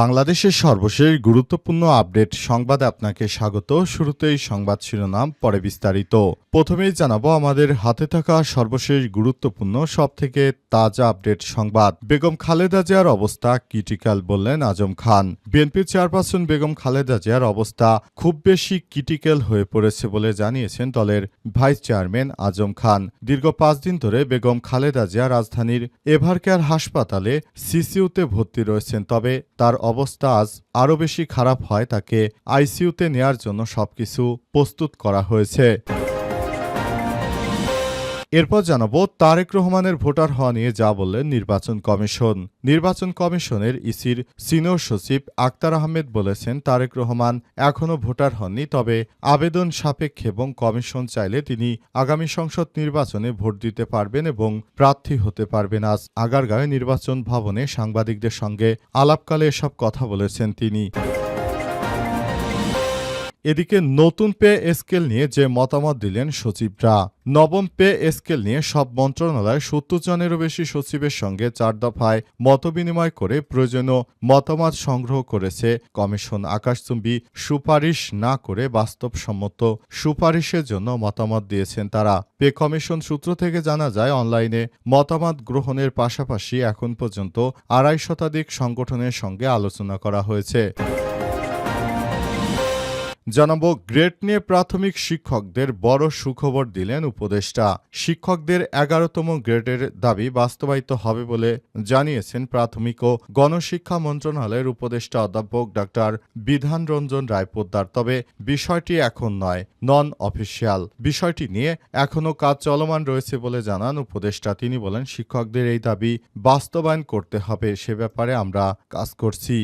বাংলাদেশের সর্বশেষ গুরুত্বপূর্ণ আপডেট সংবাদে আপনাকে স্বাগত। শুরুতেই সংবাদ শিরোনাম, পরে বিস্তারিত। প্রথমেই জানাব আমাদের হাতে থাকা সর্বশেষ গুরুত্বপূর্ণ, সবথেকে তাজা আপডেট সংবাদ। বেগম খালেদা জিয়ার অবস্থা ক্রিটিক্যাল বললেন আজম খান। বিএনপি চেয়ারপারসন বেগম খালেদা জিয়ার অবস্থা খুব বেশি ক্রিটিক্যাল হয়ে পড়েছে বলে জানিয়েছেন দলের ভাইস চেয়ারম্যান আজম খান। দীর্ঘ পাঁচ দিন ধরে বেগম খালেদা জিয়া রাজধানীর এভারকেয়ার হাসপাতালে সিসিউতে ভর্তি রয়েছেন, তবে তার অবস্থা আজ আরও বেশি খারাপ হয় তাকে আইসিইউতে নেয়ার জন্য সবকিছু প্রস্তুত করা হয়েছে। এরপর জানাব, তারেক রহমানের ভোটার হওয়া নিয়ে যা বললেন নির্বাচন কমিশন। নির্বাচন কমিশনের ইসির সিনিয়র সচিব আক্তার আহমেদ বলেছেন, তারেক রহমান এখনও ভোটার হননি, তবে আবেদন সাপেক্ষে এবং কমিশন চাইলে তিনি আগামী সংসদ নির্বাচনে ভোট দিতে পারবেন এবং প্রার্থী হতে পারবেন। আজ আগারগাঁয়ে নির্বাচন ভবনে সাংবাদিকদের সঙ্গে আলাপকালে এসব কথা বলেছেন তিনি। এদিকে নতুন পে স্কেল নিয়ে যে মতামত দিলেন সচিবরা, নবম পে স্কেল নিয়ে সব মন্ত্রণালয় সত্তর জনেরও বেশি সচিবের সঙ্গে চার দফায় মতবিনিময় করে প্রয়োজনীয় মতামত সংগ্রহ করেছে কমিশন। আকাশচুম্বী সুপারিশ না করে বাস্তবসম্মত সুপারিশের জন্য মতামত দিয়েছেন তারা। পে কমিশন সূত্র থেকে জানা যায়, অনলাইনে মতামত গ্রহণের পাশাপাশি এখন পর্যন্ত আড়াই শতাধিক সংগঠনের সঙ্গে আলোচনা করা হয়েছে। জানাব গ্রেড নিয়ে প্রাথমিক শিক্ষকদের বড় সুখবর দিলেন উপদেষ্টা। শিক্ষকদের এগারোতম গ্রেডের দাবি বাস্তবায়িত হবে বলে জানিয়েছেন প্রাথমিক ও গণশিক্ষা মন্ত্রণালয়ের উপদেষ্টা অধ্যাপক ডাক্তার বিধান রঞ্জন রায়পোদ্দার। তবে বিষয়টি এখন নয় নন অফিসিয়াল বিষয়টি নিয়ে এখনও কাজ চলমান রয়েছে বলে জানান উপদেষ্টা। তিনি বলেন, শিক্ষকদের এই দাবি বাস্তবায়ন করতে হবে, সে ব্যাপারে আমরা কাজ করছি।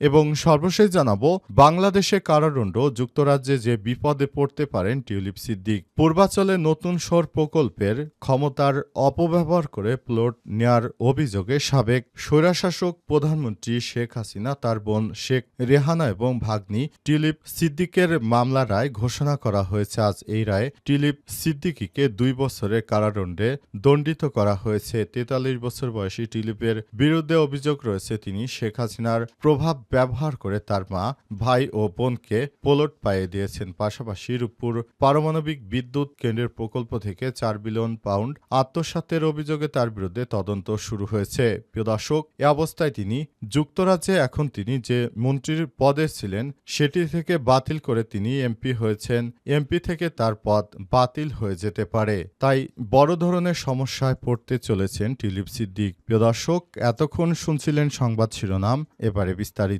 এবং সর্বশেষ জানাব, বাংলাদেশে কারাদণ্ড, যুক্তরাজ্যে যে বিপদে পড়তে পারেন টিউলিপ সিদ্দিক। পূর্বাচলে নতুন সর প্রকল্পের ক্ষমতার অপব্যবহার করে প্লট নেয়ার অভিযোগে সাবেক স্বৈরাশাসক প্রধানমন্ত্রী শেখ হাসিনা, তার বোন শেখ রেহানা এবং ভাগ্নি টিউলিপ সিদ্দিকের মামলা রায় ঘোষণা করা হয়েছে। আজ এই রায়ে টিউলিপ সিদ্দিকিকে দুই বছরের কারাদণ্ডে দণ্ডিত করা হয়েছে। তেতাল্লিশ বছর বয়সী টিউলিপের বিরুদ্ধে অভিযোগ রয়েছে, তিনি শেখ হাসিনার প্রভাব ব্যবহার করে তার মা, ভাই ও বোনকে পোলট পাইয়ে দিয়েছেন। পাশাপাশি রূপপুর পারমাণবিক বিদ্যুৎ কেন্দ্রের প্রকল্প থেকে চার বিলিয়ন পাউন্ড আত্মসাতের অভিযোগে তার বিরুদ্ধে তদন্ত শুরু হয়েছে। প্রিয় দর্শক, এ অবস্থায় তিনি যুক্তরাজ্যে এখন তিনি যে মন্ত্রীর পদে ছিলেন, সেটি থেকে বাতিল করে তিনি এমপি হয়েছেন। এমপি থেকে তার পদ বাতিল হয়ে যেতে পারে। তাই বড় ধরনের সমস্যায় পড়তে চলেছেন টিলিপ সিদ্দিক প্রিয় দর্শক, এতক্ষণ শুনছিলেন সংবাদ শিরোনাম, এবারে বিস্তারিত।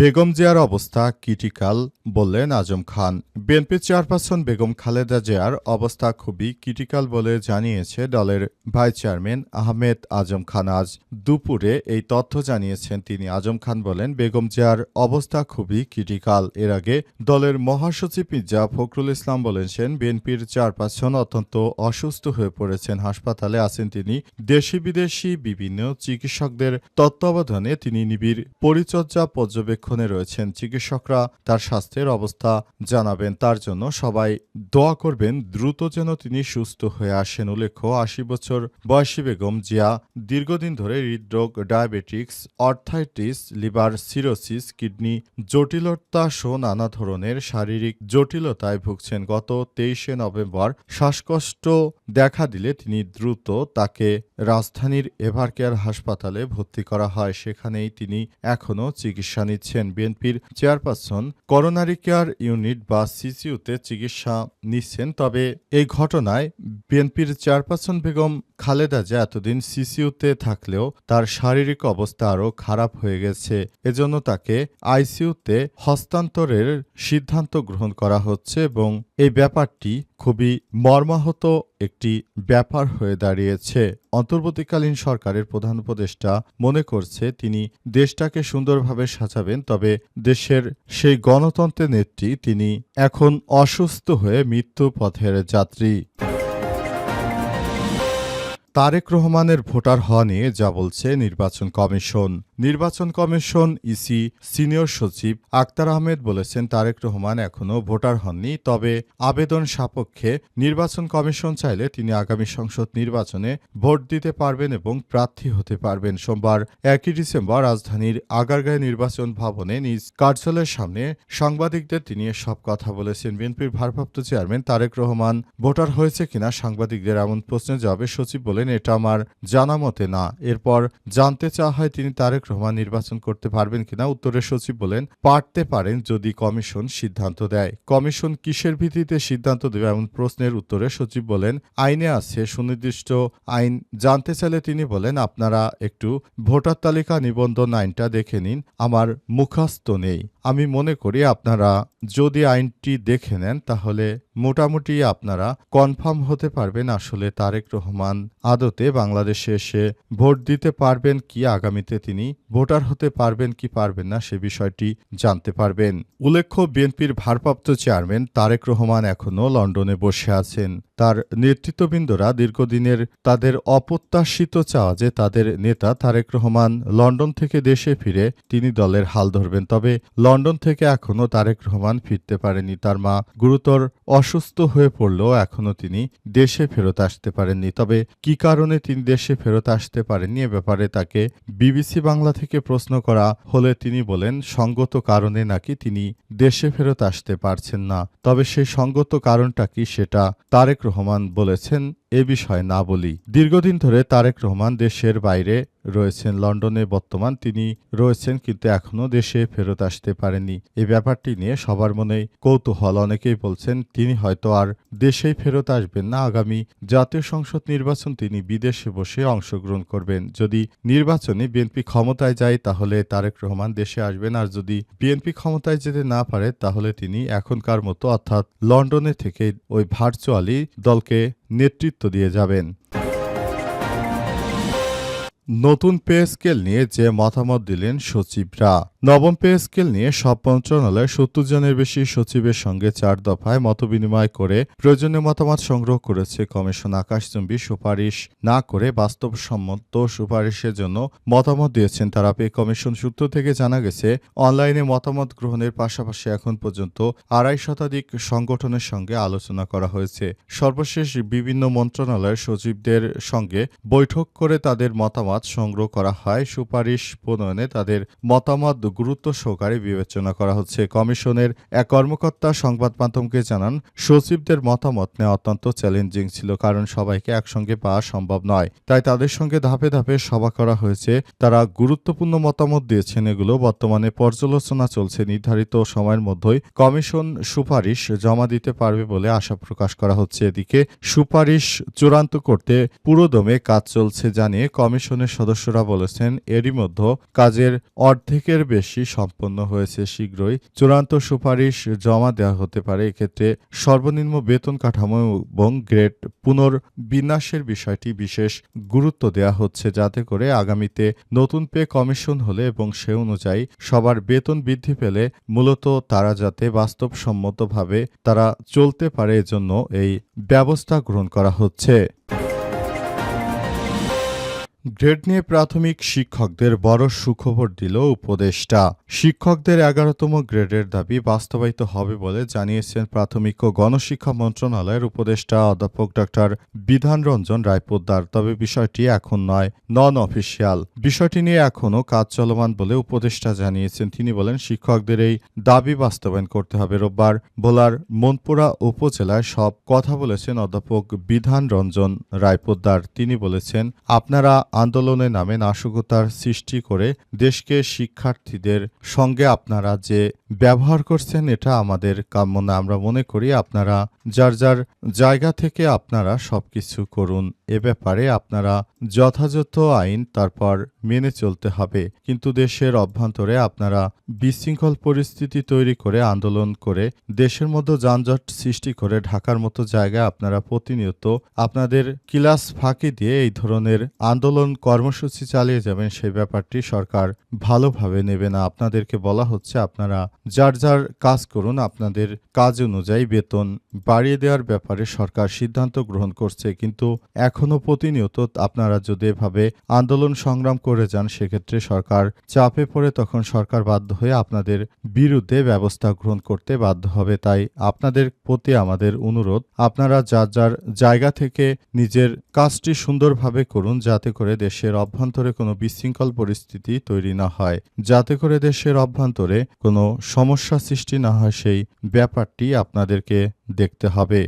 বেগম জিয়ার অবস্থা ক্রিটিক্যাল বললেন আজম খান। বিএনপি চেয়ারপারসন বেগম খালেদা জিয়ার অবস্থা খুবই ক্রিটিক্যাল বলে জানিয়েছে দলের ভাইস চেয়ারম্যান আহমেদ আজম খান। আজ দুপুরে এই তথ্য জানিয়েছেন তিনি। আজম খান বলেন, বেগম জিয়ার অবস্থা খুবই ক্রিটিক্যাল। এর আগে দলের মহাসচিব মির্জা ফখরুল ইসলাম বলেছেন বিএনপির চেয়ারপারসন অত্যন্ত অসুস্থ হয়ে পড়েছেন। হাসপাতালে আছেন তিনি। দেশি বিদেশি বিভিন্ন চিকিৎসকদের তত্ত্বাবধানে তিনি নিবিড় পরিচর্যা পর্যবেক্ষণে রয়েছেন চিকিৎসকরা, তার স্বাস্থ্যের অবস্থা জানাবেন। তার জন্য সবাই দোয়া করবেন, দ্রুত যেন তিনি সুস্থ হয়ে আসেন। উল্লেখ্য, আশি বছর বয়সী বেগম জিয়া দীর্ঘদিন ধরে হৃদরোগ, diabetics, arthritis, liver cirrhosis, kidney জটিলতা সহ নানা ধরনের শারীরিক জটিলতায় ভুগছেন। গত তেইশে নভেম্বর শ্বাসকষ্ট দেখা দিলে তিনি দ্রুত তাকে রাজধানীর এভারকেয়ার হাসপাতালে ভর্তি করা হয়। সেখানেই তিনি এখনও চিকিৎসা নিচ্ছেন। নিচ্ছেন বিএনপির চেয়ারপারসন। করোনারি কেয়ার ইউনিট বা সিসিউতে চিকিৎসা নিচ্ছেন, তবে এই ঘটনায় বিএনপির চেয়ারপারসন বেগম খালেদা যে এতদিন সিসিউতে থাকলেও তার শারীরিক অবস্থা আরও খারাপ হয়ে গেছে। এজন্য তাকে আইসিইউতে হস্তান্তরের সিদ্ধান্ত গ্রহণ করা হচ্ছে এবং এই ব্যাপারটি খুবই মর্মাহত একটি ব্যাপার হয়ে দাঁড়িয়েছে। অন্তর্বর্তীকালীন সরকারের প্রধান উপদেষ্টা মনে করছে, তিনি দেশটাকে সুন্দরভাবে সাজাবেন, তবে দেশের সেই গণতন্ত্রের নেত্রী তিনি এখন অসুস্থ হয়ে মৃত্যু পথের যাত্রী। তারেক রহমানের ভোটার হওয়া নিয়ে যা বলছে নির্বাচন কমিশন। নির্বাচন কমিশন ইসি সিনিয়র সচিব আক্তার আহমেদ বলেছেন, তারেক রহমান এখনও ভোটার হননি, তবে আবেদন সাপেক্ষে নির্বাচন কমিশন চাইলে তিনি আগামী সংসদ নির্বাচনে ভোট দিতে পারবেন এবং প্রার্থী হতে পারবেন। সোমবার একই ডিসেম্বর রাজধানীর আগারগাঁয় নির্বাচন ভবনে নিজ কার্যালয়ের সামনে সাংবাদিকদের তিনি সব কথা বলেছেন। বিএনপির ভারপ্রাপ্ত চেয়ারম্যান তারেক রহমান ভোটার হয়েছে কিনা সাংবাদিকদের এমন প্রশ্নের জবাবে সচিব বলেন, এটা আমার জানা মতে না। এরপর জানতে চাওয়া হয়, তিনি তারেক রহমান নির্বাচন করতে পারবেন কিনা উত্তরে সচিব বলেন, পারতে পারেন যদি কমিশন সিদ্ধান্ত দেয়। কমিশন কিসের ভিত্তিতে সিদ্ধান্ত দেবে এমন প্রশ্নের উত্তরে সচিব বলেন, আইনে আছে সুনির্দিষ্ট আইন। জানতে চাইলে তিনি বলেন, আপনারা একটু ভোটার তালিকা নিবন্ধন আইনটা দেখে নিন, আমার মুখাস্ত নেই। আমি মনে করি আপনারা যদি আইনটি দেখে নেন তাহলে মোটামুটি আপনারা কনফার্ম হতে পারবেন আসলে তারেক রহমান আদতে বাংলাদেশে এসে ভোট দিতে পারবেন কি আগামীতে তিনি, ভোটার হতে পারবেন কি পারবেন না সে বিষয়টি জানতে পারবেন। উল্লেখ্য, বিএনপির ভারপ্রাপ্ত চেয়ারম্যান তারেক রহমান এখনও লন্ডনে বসে আছেন। তার নেতৃত্ববৃন্দরা দীর্ঘদিনের তাদের অপ্রত্যাশিত চাওয়া যে তাদের নেতা তারেক রহমান লন্ডন থেকে দেশে ফিরে তিনি দলের হাল ধরবেন। তবে লন্ডন থেকে এখনও তারেক রহমান ফিরতে পারেনি। তার মা গুরুতর অসুস্থ হয়ে পড়লেও এখনও তিনি দেশে ফেরত আসতে পারেননি। তবে কি কারণে তিনি দেশে ফেরত আসতে পারেননি এ ব্যাপারে তাকে বিবিসি বাংলা থেকে প্রশ্ন করা হলে তিনি বলেন, সঙ্গত কারণে নাকি তিনি দেশে ফেরত আসতে পারছেন না। তবে সেই সঙ্গত কারণটা কি সেটা তারেক রহমান বলেছেন। এ বিষয়ে না বলি। দীর্ঘদিন ধরে তারেক রহমান দেশের বাইরে রয়েছেন। লন্ডনে বর্তমান তিনি রয়েছেন কিন্তু এখনও দেশে ফেরত আসতে পারেননি। এই ব্যাপারটি নিয়ে সবার মনে কৌতূহল। অনেকেই বলছেন, তিনি হয়তো আর দেশেই ফেরত আসবেন না। আগামী জাতীয় সংসদ নির্বাচন তিনি বিদেশে বসে অংশগ্রহণ করবেন। যদি নির্বাচনে বিএনপি ক্ষমতায় যায়, তাহলে তারেক রহমান দেশে আসবেন। আর যদি বিএনপি ক্ষমতায় যেতে না পারে, তাহলে তিনি এখনকার মতো, অর্থাৎ লন্ডনে থেকে ওই ভার্চুয়ালি দলকে নেতৃত্ব দিয়ে যাবেন। নতুন পে স্কেল নিয়ে যে মতামত দিলেন সচিবরা। নবম পে স্কেল নিয়ে সব মন্ত্রণালয়ে সত্তর জনের বেশি সচিবের সঙ্গে চার দফায় মতবিনিময় করে প্রয়োজনীয় মতামত সংগ্রহ করেছে কমিশন। আকাশচুম্বী সুপারিশ না করে বাস্তবসম্মত সুপারিশের জন্য মতামত দিয়েছেন তারা। পে কমিশন সূত্র থেকে জানা গেছে, অনলাইনে মতামত গ্রহণের পাশাপাশি এখন পর্যন্ত আড়াই শতাধিক সংগঠনের সঙ্গে আলোচনা করা হয়েছে। সর্বশেষ বিভিন্ন মন্ত্রণালয়ের সচিবদের সঙ্গে বৈঠক করে তাদের মতামত সংগ্রহ করা হয়, সুপারিশ প্রণয়নে তাদের মতামত গুরুত্ব সহকারে বিবেচনা করা হচ্ছে। কমিশনের এক কর্মকর্তা সংবাদ মাধ্যমকে জানান, সচিবদের মতামত নেওয়া অত্যন্ত চ্যালেঞ্জিং ছিল, কারণ সবাইকে একসঙ্গে পাওয়া সম্ভব নয়। তাই তাদের সঙ্গে ধাপে ধাপে সভা করা হয়েছে। তারা গুরুত্বপূর্ণ মতামত দিয়েছেন, এগুলো বর্তমানে পর্যালোচনা চলছে। নির্ধারিত সময়ের মধ্যেই কমিশন সুপারিশ জমা দিতে পারবে বলে আশা প্রকাশ করা হচ্ছে। এদিকে সুপারিশ চূড়ান্ত করতে পুরোদমে কাজ চলছে জানিয়ে কমিশনের সদস্যরা বলেছেন, এরই মধ্যে কাজের অর্ধেকের বেশি সম্পন্ন হয়েছে শীঘ্রই। চূড়ান্ত সুপারিশ জমা দেওয়া হতে পারে। এক্ষেত্রে সর্বনিম্ন বেতন কাঠামো এবং গ্রেড পুনর্বিন্যাসের বিষয়টি বিশেষ গুরুত্ব দেওয়া হচ্ছে, যাতে করে আগামীতে নতুন পে কমিশন হলে এবং সে অনুযায়ী সবার বেতন বৃদ্ধি পেলে মূলত তারা যাতে বাস্তবসম্মতভাবে তারা চলতে পারে, এজন্য এই ব্যবস্থা গ্রহণ করা হচ্ছে। গ্রেড নিয়ে প্রাথমিক শিক্ষকদের বড় সুখবর দিল উপদেষ্টা। শিক্ষকদের এগারোতম গ্রেডের দাবি বাস্তবায়িত হবে বলে জানিয়েছেন প্রাথমিক ও গণশিক্ষা মন্ত্রণালয়ের উপদেষ্টা অধ্যাপক ডক্টর বিধান রঞ্জন রায়পোদ্দার। তবে বিষয়টি এখন নয় নন অফিসিয়াল বিষয়টি নিয়ে এখনও কাজ চলমান বলে উপদেষ্টা জানিয়েছেন। তিনি বলেন, শিক্ষকদের এই দাবি বাস্তবায়ন করতে হবে। রোববার ভোলার মনপুরা উপজেলায় সব কথা বলেছেন অধ্যাপক বিধান রঞ্জন রায়পোদ্দার। তিনি বলেছেন, আপনারা আন্দোলনের নামে নাশকতার সৃষ্টি করে দেশকে শিক্ষার্থীদের সঙ্গে আপনারা যে ব্যবহার করছেন, এটা আমাদের কাম্য না। আমরা মনে করি আপনারা যার যার জায়গা থেকে আপনারা সবকিছু করুন। এ ব্যাপারে আপনারা যথাযথ আইন তারপর মেনে চলতে হবে। কিন্তু দেশের অভ্যন্তরে আপনারা বিশৃঙ্খল পরিস্থিতি তৈরি করে আন্দোলন করে দেশের মধ্যে যানজট সৃষ্টি করে ঢাকার মতো জায়গায় আপনারা প্রতিনিয়ত আপনাদের ক্লাস ফাঁকি দিয়ে এই ধরনের আন্দোলন কর্মসূচি চালিয়ে যাবেন সেই ব্যাপারটি সরকার ভালোভাবে নেবে না। আপনাদেরকে বলা হচ্ছে, আপনারা যার যার কাজ করুন, আপনাদের কাজ অনুযায়ী বেতন বাড়িয়ে দেওয়ার ব্যাপারে সরকার সিদ্ধান্ত গ্রহণ করছে। কিন্তু এখনও প্রতিনিয়ত আপনারা যদি এভাবে আন্দোলন সংগ্রাম করে যান, সেক্ষেত্রে সরকার চাপে পড়ে তখন সরকার বাধ্য হয়ে আপনাদের বিরুদ্ধে ব্যবস্থা গ্রহণ করতে বাধ্য হবে। তাই আপনাদের প্রতি আমাদের অনুরোধ, আপনারা যার যার জায়গা থেকে নিজের কাজটি সুন্দরভাবে করুন, যাতে করে দেশের অভ্যন্তরে কোনো বিশৃঙ্খল পরিস্থিতি তৈরি না হয়। যাতে করে দেশের অভ্যন্তরে কোনো সমস্যা সৃষ্টি না হয়, সেই ব্যাপারটি আপনাদেরকে দেখতে হবে।